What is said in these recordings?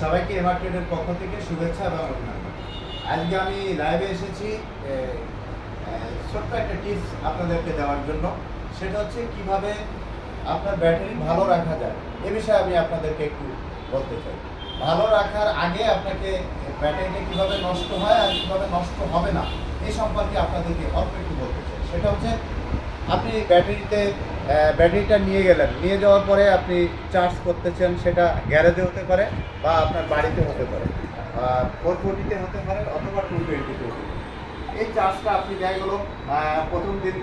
সবাইকে এমার্কেটের পক্ষ থেকে শুভেচ্ছা এবং অভিনন্দন। আজকে আমি লাইভে এসেছি ছোট্ট একটা টিপস আপনাদেরকে দেওয়ার জন্য। সেটা হচ্ছে কীভাবে আপনার ব্যাটারি ভালো রাখা যায়। এ বিষয়ে আমি আপনাদেরকে একটু বলতে চাই। ভালো রাখার আগে আপনাকে ব্যাটারিটা কীভাবে নষ্ট হয় আর কীভাবে নষ্ট হবে না এই সম্পর্কে আপনাদেরকে অল্প একটু বলতে চাই। সেটা হচ্ছে আপনি ব্যাটারিতে ব্যাটারিটা নিয়ে গেলেন। নিয়ে যাওয়ার পরে আপনি চার্জ করতেছেন সেটা গ্যারেজে হতে পারে বা আপনার বাড়িতে হতে পারে। ফোর ফোরটিতে হতে পারে অথবা টু টোয়েন্টিতে এই চার্জটা আপনি গেলো আহ, প্রথম দিন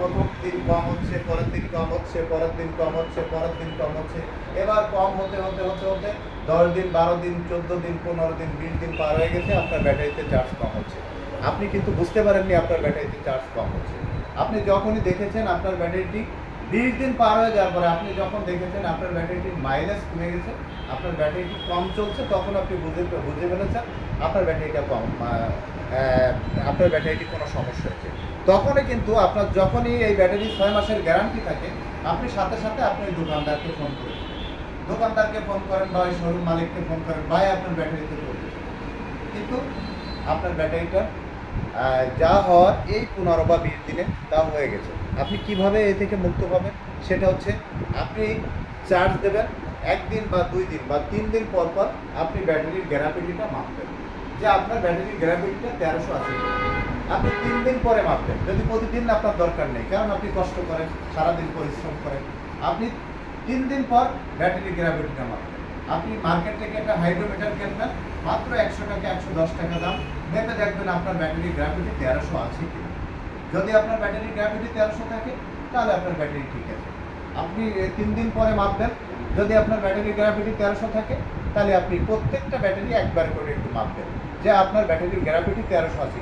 প্রথম দিন কম হচ্ছে পরের দিন কম হচ্ছে পরের দিন কম হচ্ছে পরের দিন কম হচ্ছে। এবার কম হতে হতে হতে হতে দশ দিন বারো দিন চোদ্দ দিন পনেরো দিন বিশ দিন পার হয়ে গেছে আপনার ব্যাটারিতে চার্জ কম হচ্ছে। আপনি কিন্তু বুঝতে পারেননি আপনার ব্যাটারিতে চার্জ কম হচ্ছে। আপনি যখনই দেখেছেন আপনার ব্যাটারিটি বিশ দিন পার হয়ে যাওয়ার পরে আপনি যখন দেখেছেন আপনার ব্যাটারিটির মাইলেজ কমে গেছে, আপনার ব্যাটারিটি কম চলছে, তখন আপনি বুঝে বুঝে ফেলেছেন আপনার ব্যাটারিটা কম আপনার ব্যাটারিটি কোনো সমস্যা হচ্ছে। তখনই কিন্তু আপনার যখনই এই ব্যাটারি ছয় মাসের গ্যারান্টি থাকে, আপনি সাথে সাথে আপনি দোকানদারকে ফোন করেন। দোকানদারকে ফোন করেন বা শোরুম মালিককে ফোন করেন, ভাই, আপনার ব্যাটারিতে কিন্তু আপনার ব্যাটারিটা যা হওয়ার এই পনেরো বা বিশ দিনে তা হয়ে গেছে। আপনি কীভাবে এ থেকে মুক্ত পাবেন? সেটা হচ্ছে আপনি চার্জ দেবেন একদিন বা দুই দিন বা তিন দিন পর পর আপনি ব্যাটারির গ্যারাপিটিটা মাপবেন। যে আপনার ব্যাটারির গ্যারাপিটিটা তেরোশো আছে। আপনি তিন দিন পরে মাপবেন। যদি প্রতিদিন আপনার দরকার নেই, কারণ আপনি কষ্ট করেন, সারাদিন পরিশ্রম করেন, আপনি তিন দিন পর ব্যাটারি গ্রাভিটিটা মাপবেন। আপনি মার্কেট থেকে একটা হাইড্রোমিটার কিনবেন মাত্র একশো টাকা, একশো দশ টাকা দাম। মেপে দেখবেন আপনার ব্যাটারি গ্রাভিটি তেরোশো আছে কিনা। যদি আপনার ব্যাটারি গ্রাভিটি তেরোশো থাকে, তাহলে আপনার ব্যাটারি ঠিক আছে। আপনি তিন দিন পরে মাপবেন। যদি আপনার ব্যাটারি গ্রাভিটি তেরোশো থাকে, তাহলে আপনি প্রত্যেকটা ব্যাটারি একবার করে একটু মাপবেন যে আপনার ব্যাটারির গ্রাভিটি তেরোশো আছে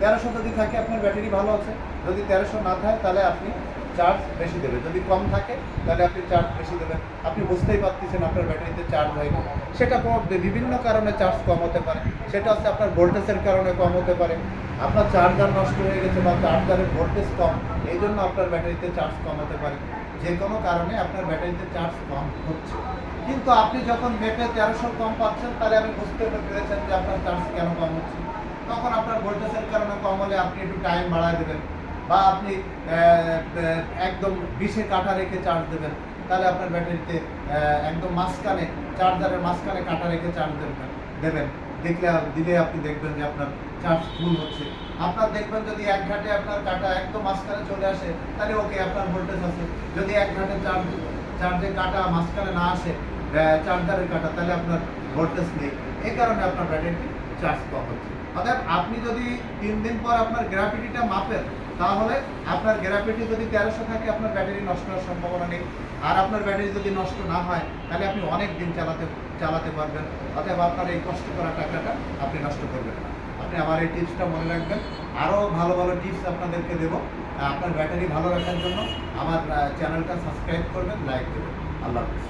তেরোশো যদি থাকে, আপনার ব্যাটারি ভালো আছে। যদি তেরোশো না থাকে, তাহলে আপনি চার্জ বেশি দেবে। যদি কম থাকে, তাহলে আপনি চার্জ বেশি দেবেন। আপনি বুঝতেই পারতেছেন আপনার ব্যাটারিতে চার্জ হয় না সেটা বিভিন্ন কারণে চার্জ কম হতে পারে। সেটা হচ্ছে আপনার ভোল্টেজের কারণে কম হতে পারে। আপনার চার্জার নষ্ট হয়ে গেছে বা চার্জারের ভোল্টেজ কম, এই জন্য আপনার ব্যাটারিতে চার্জ কম হতে পারে। যে কোনো কারণে আপনার ব্যাটারিতে চার্জ কম হচ্ছে। কিন্তু আপনি যখন মেপে তেরোশো কম পাচ্ছেন, তাহলে আপনি বুঝতে পেরেছেন যে আপনার চার্জ কেন কম হচ্ছে। তখন আপনার ভোল্টেজের কারণে কম হলে আপনি একটু টাইম বাড়ায় দেবেন। বা আপনি একদম বিষে কাটা রেখে চার্জ দেবেন, তাহলে আপনার ব্যাটারিতে একদম মাঝখানে চার্জারের মাঝখানে কাটা রেখে চার্জ দেবেন দেবেন। দেখলে, দিলে আপনি দেখবেন যে আপনার চার্জ ফুল হচ্ছে। আপনার দেখবেন যদি এক ঘাটে আপনার কাটা একদম মাঝখানে চলে আসে, তাহলে ওকে আপনার ভোল্টেজ আছে। যদি এক ঘাটে চার্জ চার্জের কাটা মাঝখানে না আসে চার্জারের কাটা, তাহলে আপনার ভোল্টেজ নেই। এই কারণে আপনার ব্যাটারিটি চার্জ কম হচ্ছে। অর্থাৎ আপনি যদি তিন দিন পর আপনার গ্রাফিটিটা মাপেন তাহলে আপনার গ্রাফিটি যদি তেরোশো থাকে, আপনার ব্যাটারি নষ্ট হওয়ার সম্ভাবনা নেই। আর আপনার ব্যাটারি যদি নষ্ট না হয়, তাহলে আপনি অনেক দিন চালাতে চালাতে পারবেন। অতএব আপনার এই কষ্ট করা টাকাটা আপনি নষ্ট করবেন না। আপনি আমার এই টিপসটা মনে রাখবেন। আরও ভালো ভালো টিপস আপনাদেরকে দেবো। আপনার ব্যাটারি ভালো রাখার জন্য আমার চ্যানেলটা সাবস্ক্রাইব করবেন, লাইক দেবেন। আল্লাহ হাফিজ।